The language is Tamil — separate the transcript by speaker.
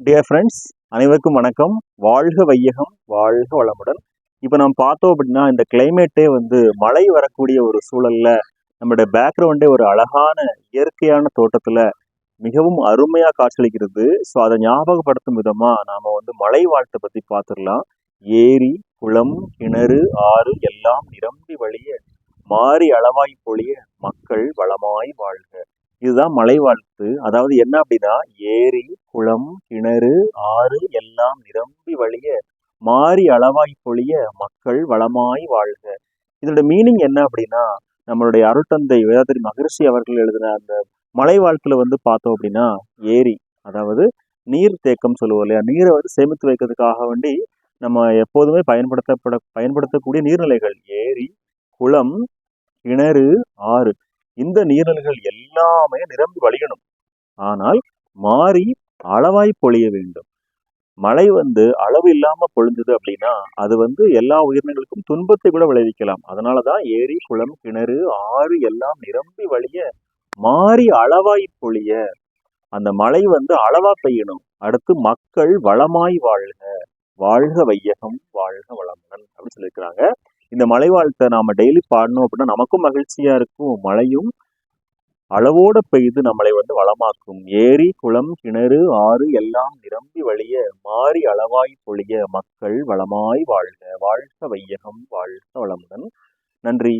Speaker 1: டியர் ஃப்ரெண்ட்ஸ் அனைவருக்கும் வணக்கம். வாழ்க வையகம் வாழ்க வளமுடன். இப்போ நம்ம பார்த்தோம் அப்படின்னா இந்த கிளைமேட்டே வந்து மழை வரக்கூடிய ஒரு சூழலில் நம்மளுடைய பேக்ரவுண்டே ஒரு அழகான இயற்கையான தோட்டத்தில் மிகவும் அருமையாக காட்சியளிக்கிறது. ஸோ அதை ஞாபகப்படுத்தும் விதமாக நாம் வந்து மழை வாழ்த்தை பற்றி பார்த்துடலாம். ஏரி குளம் கிணறு ஆறு எல்லாம் நிரம்பி வழிய மாறி அளவாய் பொழிய மக்கள் வளமாய் வாழ்க. இதுதான் மலை வாழ்த்து அதாவது என்ன அப்படின்னா ஏரி குளம் கிணறு ஆறு எல்லாம் நிரம்பி வழிய மாறி அளவாய் பொழிய மக்கள் வளமாய் வாழ்க. இதோட மீனிங் என்ன அப்படின்னா நம்மளுடைய அருட்டந்தை வேதாத்திரி மகரிஷி அவர்கள் எழுதின அந்த மலை வாழ்க்கையில வந்து பார்த்தோம் அப்படின்னா ஏரி அதாவது நீர் தேக்கம் சொல்லுவோம் இல்லையா? நீரை வந்து சேமித்து வைக்கிறதுக்காக வேண்டி நம்ம எப்போதுமே பயன்படுத்தப்பட பயன்படுத்தக்கூடிய நீர்நிலைகள் ஏரி குளம் கிணறு ஆறு. இந்த நீர்நிலைகள் எல்லாமே நிரம்பி வழியணும். ஆனால் மாறி அளவாய் பொழிய வேண்டும். மழை வந்து அளவு இல்லாம பொழிஞ்சது அப்படின்னா அது வந்து எல்லா உயிரினங்களுக்கும் துன்பத்தை கூட விளைவிக்கலாம். அதனாலதான் ஏரி குளம் கிணறு ஆறு எல்லாம் நிரம்பி வழிய மாறி அளவாய் பொழிய அந்த மழை வந்து அளவா பெய்யணும். அடுத்து மக்கள் வளமாய் வாழ்க. வாழ்க வையகம் வாழ்க வளமுடன் அப்படின்னு சொல்லியிருக்கிறாங்க. இந்த மலை வாழ்த்தை நாம டெய்லி பாடணும் அப்படின்னா நமக்கும் மகிழ்ச்சியா இருக்கும். மழையும் அளவோட பெய்து நம்மளை வந்து வளமாக்கும். ஏரி குளம் கிணறு ஆறு எல்லாம் நிரம்பி வழிய மாறி அளவாய் பொழிய மக்கள் வளமாய் வாழ்க. வாழ்க வையகம் வாழ்க வளமுடன். நன்றி.